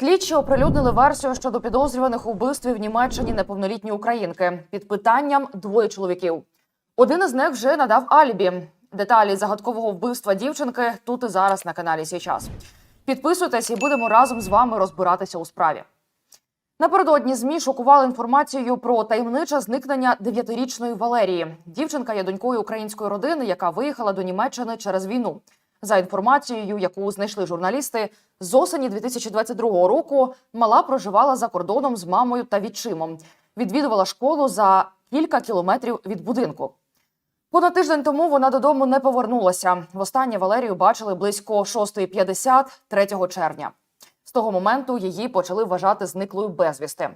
Слідчі оприлюднили версію щодо підозрюваних у вбивстві в Німеччині неповнолітньої українки. Під питанням двоє чоловіків. Один із них вже надав алібі. Деталі загадкового вбивства дівчинки тут і зараз на каналі Січас. Підписуйтесь і будемо разом з вами розбиратися у справі. Напередодні змі шокували інформацією про таємниче зникнення дев'ятирічної Валерії. Дівчинка є донькою української родини, яка виїхала до Німеччини через війну. За інформацією, яку знайшли журналісти, з осені 2022 року мала проживала за кордоном з мамою та відчимом. Відвідувала школу за кілька кілометрів від будинку. Понад тиждень тому вона додому не повернулася. Востаннє Валерію бачили близько 6.50 3 червня. З того моменту її почали вважати зниклою безвісти.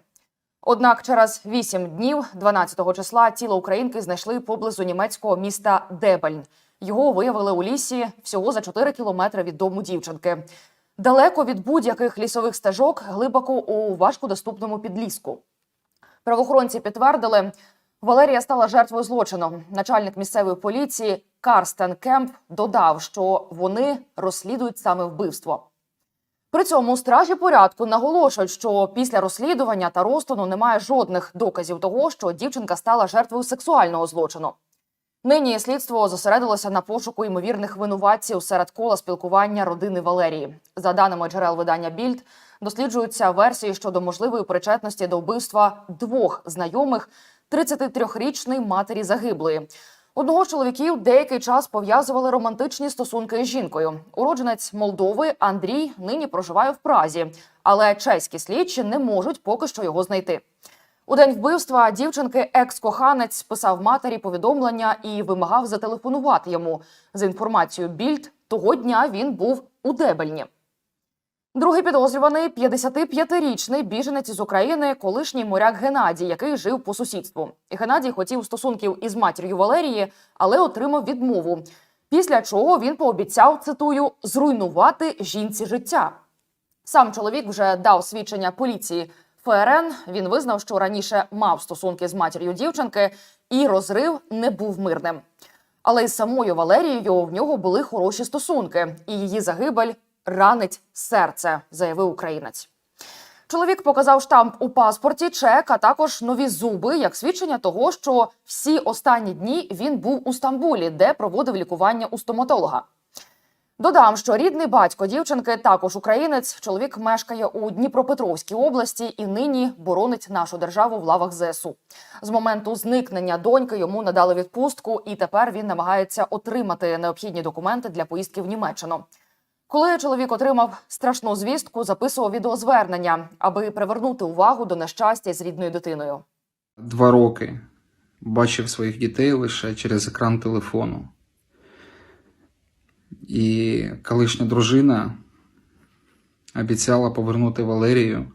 Однак через 8 днів, 12 числа, тіло українки знайшли поблизу німецького міста Дебельн. Його виявили у лісі всього за 4 кілометри від дому дівчинки. Далеко від будь-яких лісових стежок, глибоко у важкодоступному підліску. Правоохоронці підтвердили, Валерія стала жертвою злочину. Начальник місцевої поліції Карстен Кемп додав, що вони розслідують саме вбивство. При цьому стражі порядку наголошують, що після розслідування та розтину немає жодних доказів того, що дівчинка стала жертвою сексуального злочину. Нині слідство зосередилося на пошуку ймовірних винуватців серед кола спілкування родини Валерії. За даними джерел видання Більд, досліджуються версії щодо можливої причетності до вбивства двох знайомих 33-річної матері загиблої. Одного з чоловіків деякий час пов'язували романтичні стосунки з жінкою. Уродженець Молдови Андрій нині проживає в Празі, але чеські слідчі не можуть поки що його знайти. У день вбивства дівчинки екс-коханець писав матері повідомлення і вимагав зателефонувати йому. За інформацією Більд, того дня він був у Дебельні. Другий підозрюваний 55-річний біженець з України, колишній моряк Геннадій, який жив по сусідству. Геннадій хотів стосунків із матір'ю Валерії, але отримав відмову. Після чого він пообіцяв цитую зруйнувати жінці життя. Сам чоловік вже дав свідчення поліції ФРН. Він визнав, що раніше мав стосунки з матір'ю дівчинки, і розрив не був мирним. Але із самою Валерією в нього були хороші стосунки, і її загибель ранить серце, заявив українець. Чоловік показав штамп у паспорті, чек, а також нові зуби, як свідчення того, що всі останні дні він був у Стамбулі, де проводив лікування у стоматолога. Додам, що рідний батько дівчинки також українець. Чоловік мешкає у Дніпропетровській області і нині боронить нашу державу в лавах ЗСУ. З моменту зникнення доньки йому надали відпустку, і тепер він намагається отримати необхідні документи для поїздки в Німеччину. Коли чоловік отримав страшну звістку, записував відеозвернення, аби привернути увагу до нещастя з рідною дитиною. Два роки бачив своїх дітей лише через екран телефону. І колишня дружина обіцяла повернути Валерію,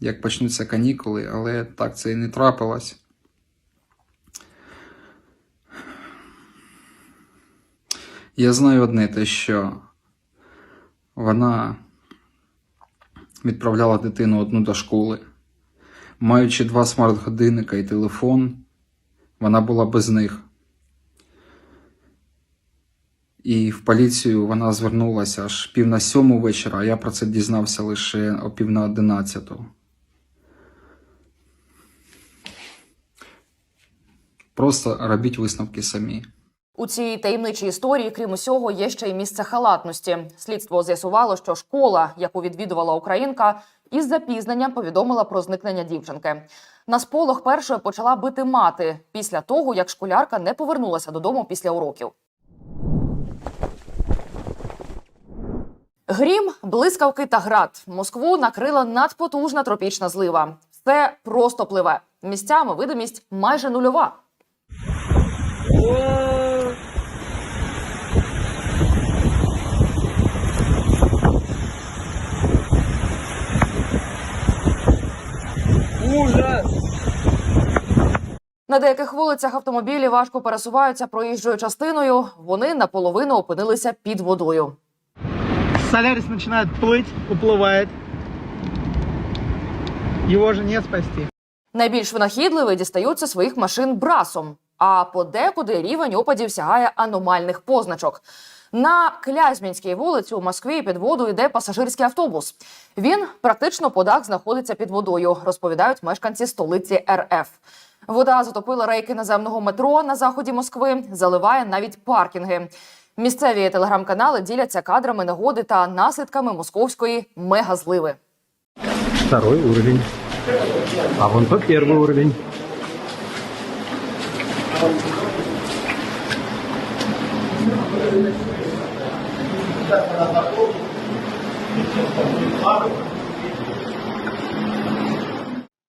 як почнуться канікули, але так це і не трапилось. Я знаю одне те, що вона відправляла дитину одну до школи. Маючи два смарт-годинника і телефон, вона була без них. І в поліцію вона звернулася аж пів на сьому вечора, а я про це дізнався лише о пів на одинадцяту. Просто робіть висновки самі. У цій таємничій історії, крім усього, є ще й місце халатності. Слідство з'ясувало, що школа, яку відвідувала українка, із запізненням повідомила про зникнення дівчинки. На сполох першою почала бити мати після того, як школярка не повернулася додому після уроків. Грім, блискавки та град. Москву накрила надпотужна тропічна злива. Все просто пливе. Місцями видимість майже нульова. На деяких вулицях автомобілі важко пересуваються проїжджою частиною. Вони наполовину опинилися під водою. Солярис начинает плыть, уплывает. Его же не спасти. Найбільш винахідливі дістаються своїх машин брасом. А подекуди рівень опадів сягає аномальних позначок. На Клязьмінській вулиці у Москві під воду йде пасажирський автобус. Він практично по дах знаходиться під водою, розповідають мешканці столиці РФ. Вода затопила рейки наземного метро на заході Москви, заливає навіть паркінги. Місцеві телеграм-канали діляться кадрами негоди та наслідками московської мегазливи. Второй уровень. А вон то первый уровень.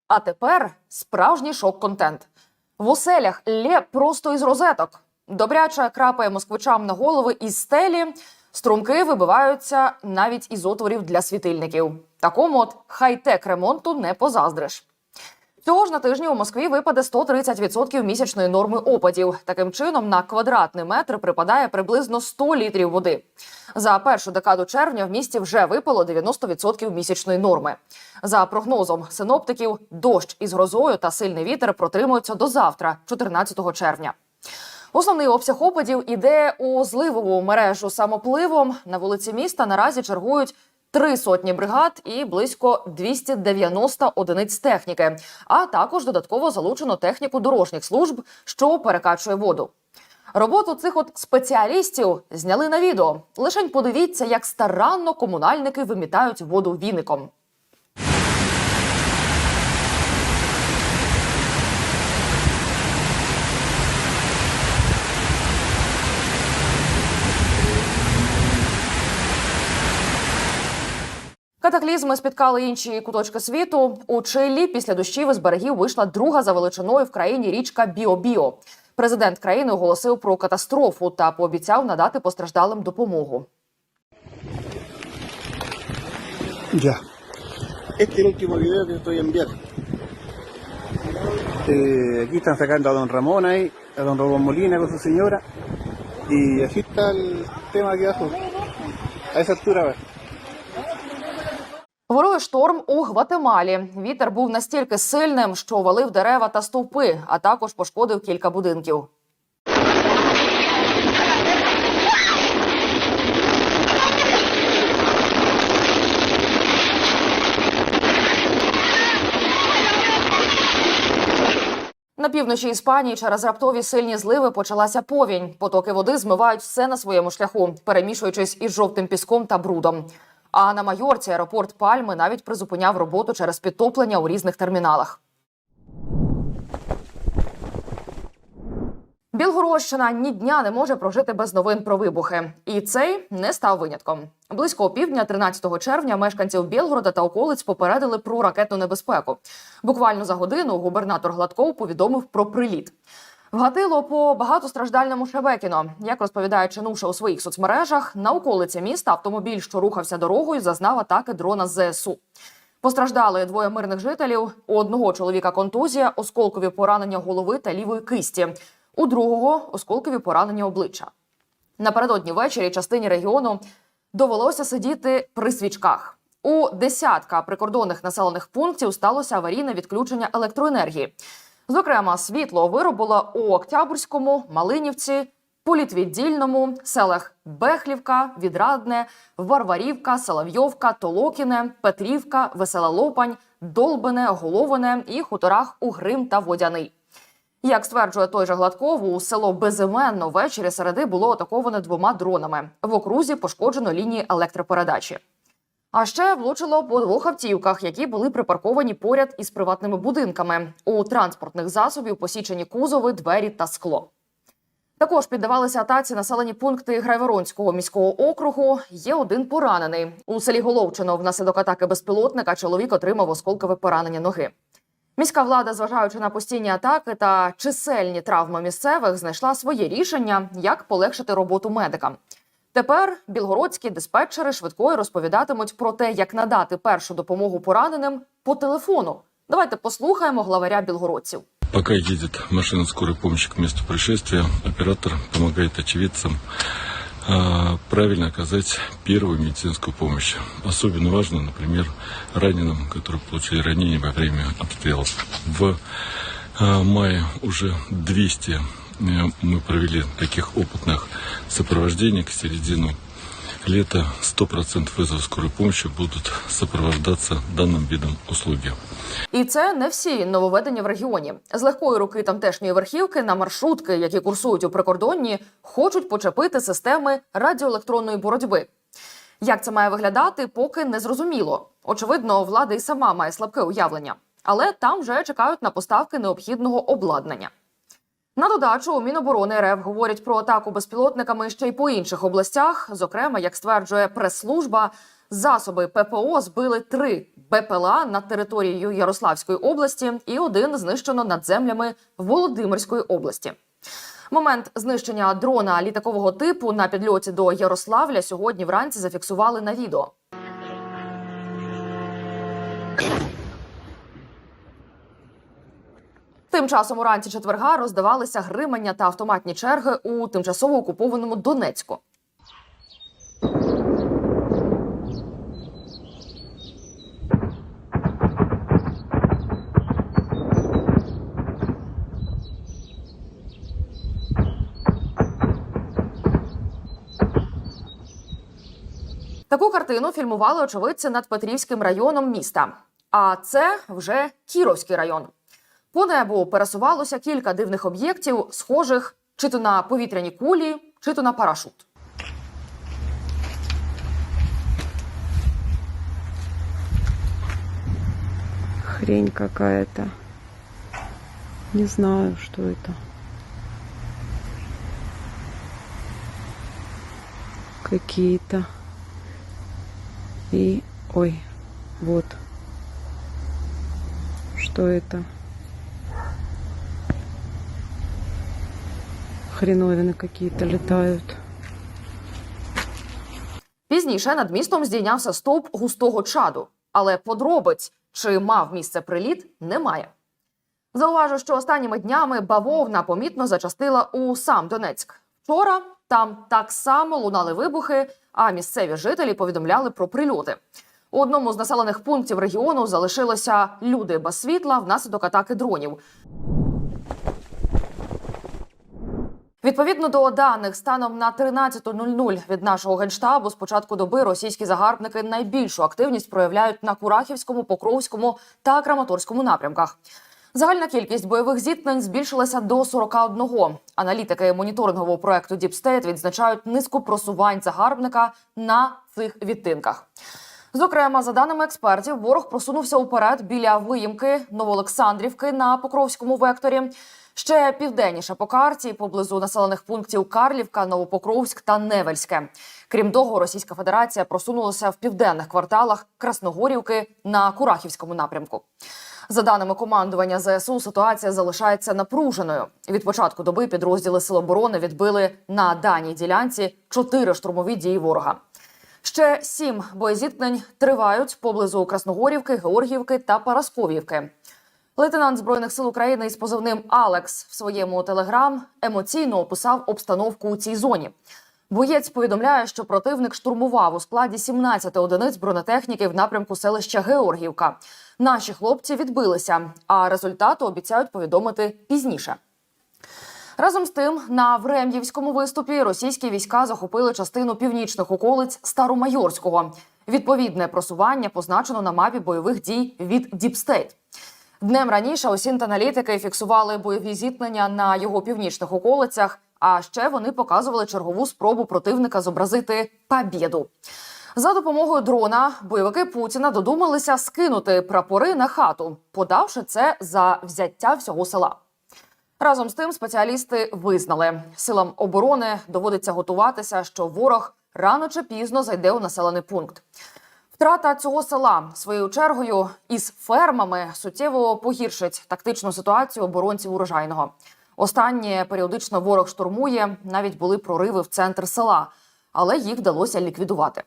А тепер справжній шок-контент. В оселях лє просто із розеток. Добряче крапає москвичам на голови із стелі. Струмки вибиваються навіть із отворів для світильників. Такому от хай-тек ремонту не позаздриш. Цього ж на тижні у Москві випаде 130% місячної норми опадів. Таким чином, на квадратний метр припадає приблизно 100 літрів води. За першу декаду червня в місті вже випало 90% місячної норми. За прогнозом синоптиків, дощ із грозою та сильний вітер протримуються до завтра, 14 червня. Основний обсяг опадів іде у зливову мережу самопливом. На вулиці міста наразі чергують три сотні бригад і близько 290 одиниць техніки, а також додатково залучено техніку дорожніх служб, що перекачує воду. Роботу цих от спеціалістів зняли на відео. Лишень подивіться, як старанно комунальники вимітають воду віником. Катаклізми спіткали інші куточки світу. У Чилі після дощів із берегів вийшла друга за величиною в країні річка Біо-Біо. Президент країни оголосив про катастрофу та пообіцяв надати постраждалим допомогу. Ya. Este es el último video que estoy enviando. Eh, aquí están sacando a don Ramón ahí, a don Ramón Molina con su señora. Y así está el tema aquí abajo. A esa altura va. Ворою шторм у Гватемалі. Вітер був настільки сильним, що валив дерева та стовпи, а також пошкодив кілька будинків. На півночі Іспанії через раптові сильні зливи почалася повінь. Потоки води змивають все на своєму шляху, перемішуючись із жовтим піском та брудом. А на Майорці аеропорт Пальми навіть призупиняв роботу через підтоплення у різних терміналах. Білгородщина ні дня не може прожити без новин про вибухи, і цей не став винятком. Близько півдня, 13 червня, мешканців Білгорода та околиць попередили про ракетну небезпеку. Буквально за годину губернатор Гладков повідомив про приліт. Вгатило по багатостраждальному Шебекіно. Як розповідає Чинуша у своїх соцмережах, на околиці міста автомобіль, що рухався дорогою, зазнав атаки дрона ЗСУ. Постраждали двоє мирних жителів. У одного чоловіка контузія, осколкові поранення голови та лівої кисті. У другого осколкові поранення обличчя. Напередодні ввечері частині регіону довелося сидіти при свічках. У десятка прикордонних населених пунктів сталося аварійне відключення електроенергії. Зокрема, світло виробило у Октябрському, Малинівці, Політвіддільному, селах Бехлівка, Відрадне, Варварівка, Соловйовка, Толокіне, Петрівка, Весела Лопань, Долбине, Головине і хуторах Угрим та Водяний. Як стверджує той же Гладков, у село Безіменно ввечері середи було атаковане двома дронами. В окрузі пошкоджено лінії електропередачі. А ще влучило по двох автівках, які були припарковані поряд із приватними будинками. У транспортних засобів посічені кузови, двері та скло. Також піддавалися атаці населені пункти Грайворонського міського округу. Є один поранений у селі Головчино. Внаслідок атаки безпілотника чоловік отримав осколкове поранення ноги. Міська влада, зважаючи на постійні атаки та чисельні травми місцевих, знайшла своє рішення, як полегшити роботу медикам. Тепер білгородські диспетчери швидкої розповідатимуть про те, як надати першу допомогу пораненим по телефону. Давайте послухаємо главаря білгородців. Пока едет машина скорой помощи к месту происшествия, оператор помогает очевидцам а, правильно оказать первую медицинскую помощь. Особенно важно, например, раненым, которые получили ранения во время обстрелов. В а, мае уже 200 э, мы провели таких опытных сопровождений к середину лета 100% вызовов скорой помощи будут сопровождаться данным видом услуги. І це не всі нововведення в регіоні. З легкої руки тамтешньої верхівки на маршрутки, які курсують у прикордонні, хочуть почепити системи радіоелектронної боротьби. Як це має виглядати, поки не зрозуміло. Очевидно, влада і сама має слабке уявлення, але там вже чекають на поставки необхідного обладнання. На додачу у Міноборони РФ говорять про атаку безпілотниками ще й по інших областях. Зокрема, як стверджує прес-служба, засоби ППО збили три БПЛА над територією Ярославської області, і один знищено над землями Володимирської області. Момент знищення дрона літакового типу на підльоті до Ярославля сьогодні вранці зафіксували на відео. Тим часом уранці четверга роздавалися гримання та автоматні черги у тимчасово окупованому Донецьку. Таку картину фільмували очевидці над Петрівським районом міста. А це вже Кіровський район. По небу пересувалося кілька дивних об'єктів, схожих чи то на повітряні кулі, чи то на парашут. Хрень какая-то. Не знаю, что это. Какие-то. И... Ой, вот. Что это? Хреновины какие-то летают. Пізніше над містом здійнявся стовп густого чаду, але подробиць, чи мав місце приліт, немає. Зауважу, що останніми днями бавовна помітно зачастила у сам Донецьк. Вчора там так само лунали вибухи, а місцеві жителі повідомляли про прильоти. У одному з населених пунктів регіону залишилося люди без світла внаслідок атаки дронів. Відповідно до даних, станом на 13.00 від нашого генштабу з початку доби російські загарбники найбільшу активність проявляють на Курахівському, Покровському та Краматорському напрямках. Загальна кількість бойових зіткнень збільшилася до 41. Аналітики моніторингового проекту State відзначають низку просувань загарбника на цих відтинках. Зокрема, за даними експертів, ворог просунувся уперед біля виїмки Новоолександрівки на Покровському векторі. Ще південніше по карті, поблизу населених пунктів Карлівка, Новопокровськ та Невельське. Крім того, Російська Федерація просунулася в південних кварталах Красногорівки на Курахівському напрямку. За даними командування ЗСУ, ситуація залишається напруженою. Від початку доби підрозділи Сил оборони відбили на даній ділянці чотири штурмові дії ворога. Ще сім боєзіткнень тривають поблизу Красногорівки, Георгіївки та Парасковівки. Лейтенант збройних сил України із позивним Алекс в своєму телеграм емоційно описав обстановку у цій зоні. Боєць повідомляє, що противник штурмував у складі 17 одиниць бронетехніки в напрямку селища Георгіївка. Наші хлопці відбилися, а результати обіцяють повідомити пізніше. Разом з тим, на Врем'ївському виступі російські війська захопили частину північних околиць Старомайорського. Відповідне просування позначено на мапі бойових дій від Діпстейт. Днем раніше осінт-аналітики фіксували бойові зіткнення на його північних околицях. А ще вони показували чергову спробу противника зобразити побєду. За допомогою дрона бойовики Путіна додумалися скинути прапори на хату, подавши це за взяття всього села. Разом з тим, спеціалісти визнали, силам оборони доводиться готуватися, що ворог рано чи пізно зайде у населений пункт. Втрата цього села своєю чергою із фермами суттєво погіршить тактичну ситуацію оборонців урожайного. Останнє періодично ворог штурмує, навіть були прориви в центр села, але їх вдалося ліквідувати.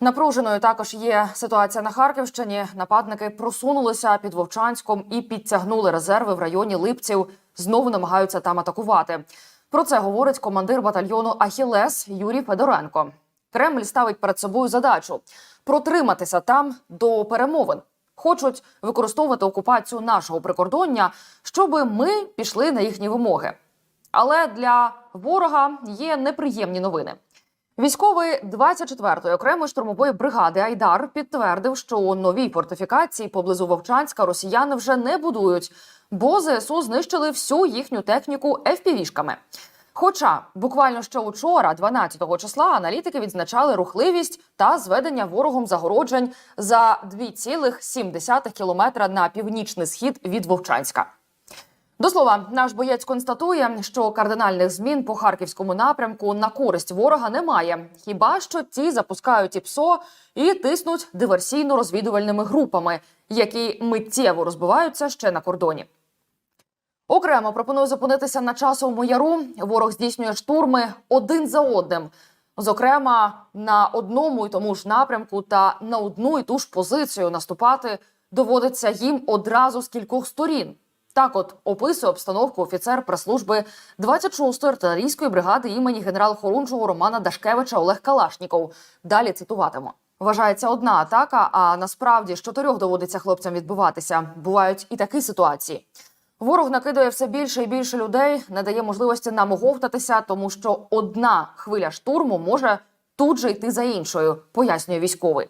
Напруженою також є ситуація на Харківщині. Нападники просунулися під Вовчанськом і підтягнули резерви в районі Липців. Знову намагаються там атакувати. Про це говорить командир батальйону Ахілес Юрій Федоренко. Кремль ставить перед собою задачу протриматися там до перемовин. Хочуть використовувати окупацію нашого прикордоння, щоб ми пішли на їхні вимоги. Але для ворога є неприємні новини. Військовий 24-ї окремої штурмової бригади Айдар підтвердив, що у новій фортифікації поблизу Вовчанська росіяни вже не будують, бо ЗСУ знищили всю їхню техніку FPV-шками. Хоча буквально ще учора, 12-го числа, аналітики відзначали рухливість та зведення ворогом загороджень за 2,7 кілометра на північний схід від Вовчанська. До слова, наш боєць констатує, що кардинальних змін по харківському напрямку на користь ворога немає. Хіба що ті запускають ІПСО і тиснуть диверсійно-розвідувальними групами, які миттєво розбиваються ще на кордоні. Окремо пропоную зупинитися на часовому яру. Ворог здійснює штурми один за одним. Зокрема, на одному і тому ж напрямку та на одну і ту ж позицію наступати доводиться їм одразу з кількох сторін. Так, от описує обстановку офіцер прес-служби 26-ї артилерійської бригади імені генерал-хорунжого Романа Дашкевича Олег Калашніков. Далі цитуватиму. Вважається одна атака, а насправді з чотирьох доводиться хлопцям відбиватися. Бувають і такі ситуації. Ворог накидує все більше і більше людей, не дає можливості нам оговтатися, тому що одна хвиля штурму може тут же йти за іншою, пояснює військовий.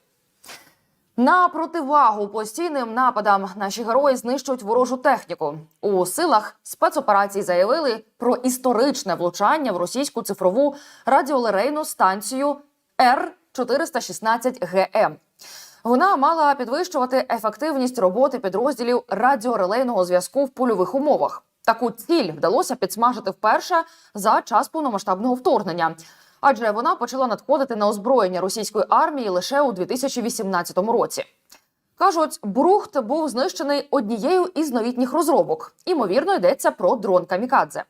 На противагу постійним нападам наші герої знищують ворожу техніку. У силах спецоперацій заявили про історичне влучання в російську цифрову радіолерейну станцію Р 416 ГМ. Вона мала підвищувати ефективність роботи підрозділів радіорелейного зв'язку в польових умовах. Таку ціль вдалося підсмажити вперше за час повномасштабного вторгнення, адже вона почала надходити на озброєння російської армії лише у 2018 році. Кажуть, Брухт був знищений однією із новітніх розробок. Імовірно, йдеться про дрон Камікадзе.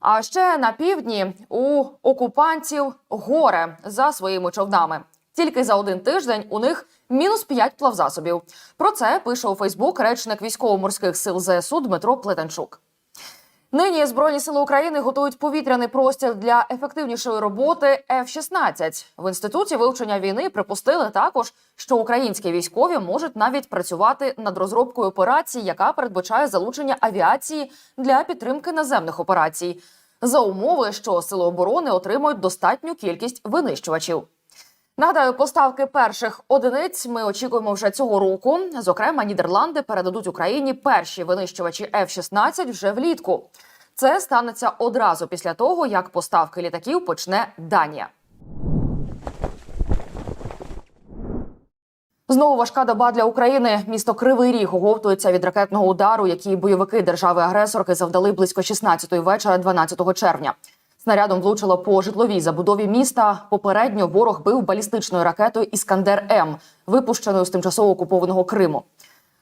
А ще на півдні у окупантів горе за своїми човнами. Тільки за один тиждень у них мінус 5 плавзасобів. Про це пише у Фейсбук речник військово-морських сил ЗСУ Дмитро Плетенчук. Нині Збройні сили України готують повітряний простір для ефективнішої роботи F-16. В інституті вивчення війни припустили також, що українські військові можуть навіть працювати над розробкою операції, яка передбачає залучення авіації для підтримки наземних операцій, за умови, що сили оборони отримують достатню кількість винищувачів. Нагадаю, поставки перших одиниць ми очікуємо вже цього року. Зокрема, Нідерланди передадуть Україні перші винищувачі F-16 вже влітку. Це станеться одразу після того, як поставки літаків почне Данія. Знову важка доба для України. Місто Кривий Ріг оговтується від ракетного удару, який бойовики держави-агресорки завдали близько 16-ї вечора 12 червня. Снарядом влучило по житловій забудові міста. Попередньо ворог бив балістичною ракетою Іскандер М, випущеною з тимчасово окупованого Криму.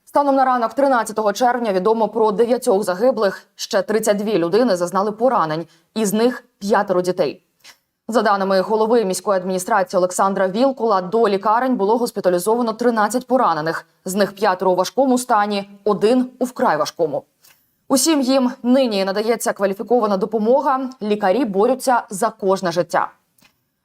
Станом на ранок 13 червня відомо про дев'ятьох загиблих. Ще 32 людини зазнали поранень, із них п'ятеро дітей. За даними голови міської адміністрації Олександра Вілкула, до лікарень було госпіталізовано 13 поранених. З них п'ятеро у важкому стані, один у вкрай важкому. Усім їм нині надається кваліфікована допомога. Лікарі борються за кожне життя.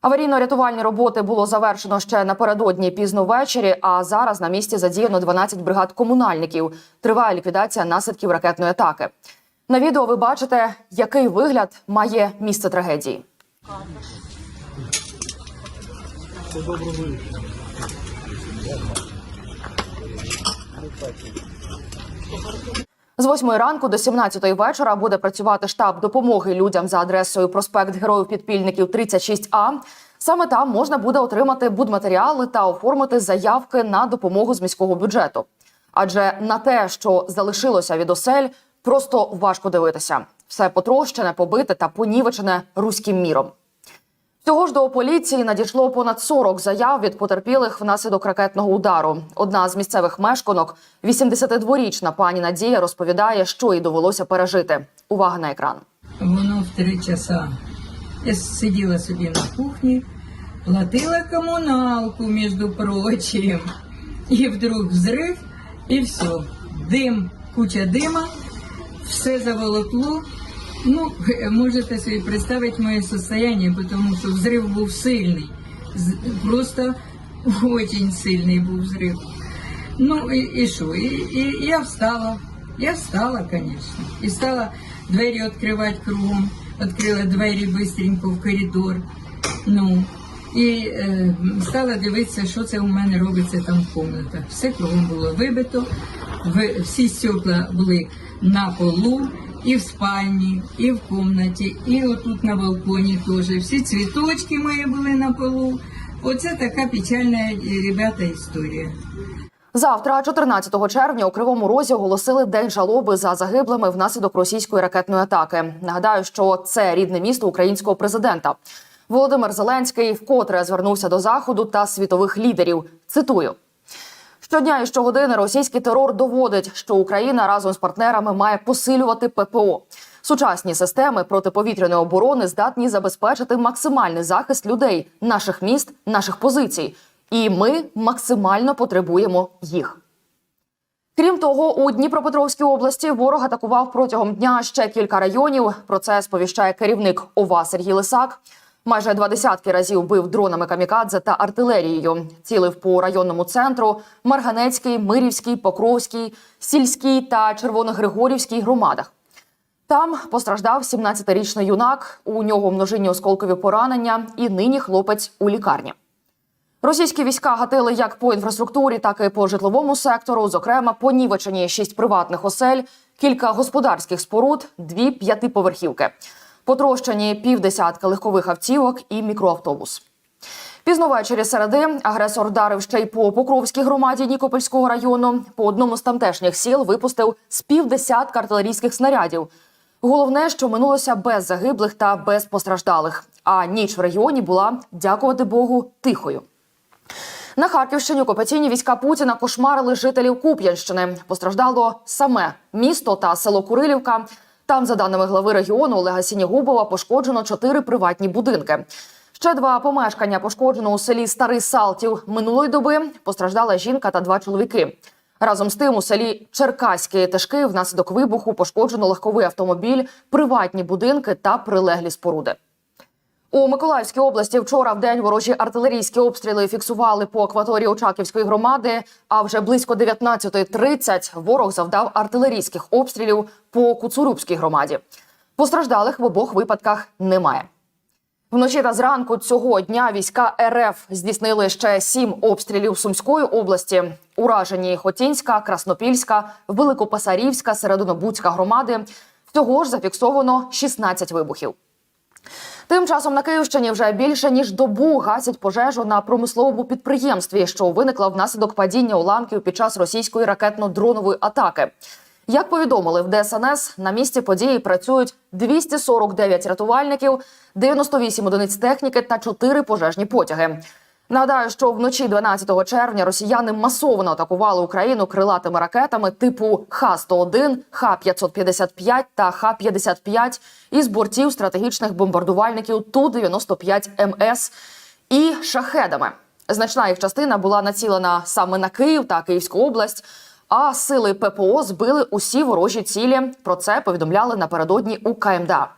Аварійно-рятувальні роботи було завершено ще напередодні пізно ввечері. А зараз на місці задіяно 12 бригад комунальників. Триває ліквідація наслідків ракетної атаки. На відео ви бачите, який вигляд має місце трагедії. З 8 ранку до 17 вечора буде працювати штаб допомоги людям за адресою проспект Героїв Підпільників 36А. Саме там можна буде отримати будматеріали та оформити заявки на допомогу з міського бюджету. Адже на те, що залишилося від осель, просто важко дивитися. Все потрощене, побите та понівечене руським міром. Цього ж до поліції надійшло понад 40 заяв від потерпілих внаслідок ракетного удару. Одна з місцевих мешканок, 82-річна пані Надія, розповідає, що їй довелося пережити. Увага на екран. Воно в три часа. Я сиділа собі на кухні, платила комуналку, між прочим. І вдруг взрив, і все. Дим, куча дима, все заволокло. Ну, можете собі представити моє состояние, тому що взрив був сильний. Просто очень сильний був взрив. Ну і, і що? І, і я встала. Я встала, звісно. І стала двері відкривати кругом. Відкрила двері бистренько в коридор. Ну, і е, стала дивитися, що це у мене робиться там в кімнатах. Все кругом було вибито, всі стекла були на полу, і в спальні, і в кімнаті, і отут на балконі теж. Всі цвіточки мої були на полу. Оце така печальна, е, ребята, історія. Завтра, 14 червня, у Кривому Розі оголосили день жалоби за загиблими внаслідок російської ракетної атаки. Нагадаю, що це рідне місто українського президента. Володимир Зеленський вкотре звернувся до заходу та світових лідерів. Цитую. Щодня і щогодини російський терор доводить, що Україна разом з партнерами має посилювати ППО. Сучасні системи протиповітряної оборони здатні забезпечити максимальний захист людей, наших міст, наших позицій. І ми максимально потребуємо їх. Крім того, у Дніпропетровській області ворог атакував протягом дня ще кілька районів. Про це сповіщає керівник ОВА Сергій Лисак. Майже два десятки разів бив дронами камікадзе та артилерією. Цілив по районному центру Марганецький, Мирівський, Покровський, Сільський та Червоногригорівський громадах. Там постраждав 17-річний юнак. У нього множинні осколкові поранення, і нині хлопець у лікарні. Російські війська гатили як по інфраструктурі, так і по житловому сектору. Зокрема, понівечені шість приватних осель, кілька господарських споруд, дві п'ятиповерхівки. Потрощені півдесятка легкових автівок і мікроавтобус. Пізно ввечері середи агресор вдарив ще й по Покровській громаді Нікопольського району. По одному з тамтешніх сіл випустив з півдесятка артилерійських снарядів. Головне, що минулося без загиблих та без постраждалих. А ніч в регіоні була, дякувати Богу, тихою. На Харківщині окупаційні війська Путіна кошмарили жителів Куп'янщини. Постраждало саме місто та село Курилівка. Там, за даними глави регіону Олега Сінігубова, пошкоджено чотири приватні будинки. Ще два помешкання пошкоджено у селі Старий Салтів. Минулої доби постраждала жінка та два чоловіки. Разом з тим у селі Черкаські Тишки внаслідок вибуху пошкоджено легковий автомобіль, приватні будинки та прилеглі споруди. У Миколаївській області вчора в день ворожі артилерійські обстріли фіксували по акваторії Очаківської громади. А вже близько 19.30 ворог завдав артилерійських обстрілів по Куцурубській громаді. Постраждалих в обох випадках немає. Вночі та зранку цього дня війська РФ здійснили ще сім обстрілів Сумської області. Уражені Хотінська, Краснопільська, Великопасарівська, Серединобудська громади. Всього ж зафіксовано 16 вибухів. Тим часом на Київщині вже більше ніж добу гасять пожежу на промисловому підприємстві, що виникла внаслідок падіння уламків під час російської ракетно-дронової атаки. Як повідомили в ДСНС, на місці події працюють 249 рятувальників, 98 одиниць техніки та 4 пожежні потяги. Нагадаю, що вночі 12 червня росіяни масово атакували Україну крилатими ракетами типу Х-101, Х-555 та Х-55 із бортів стратегічних бомбардувальників Ту-95 МС і шахедами. Значна їх частина була націлена саме на Київ та Київську область. А сили ППО збили усі ворожі цілі. Про це повідомляли напередодні у КМДА.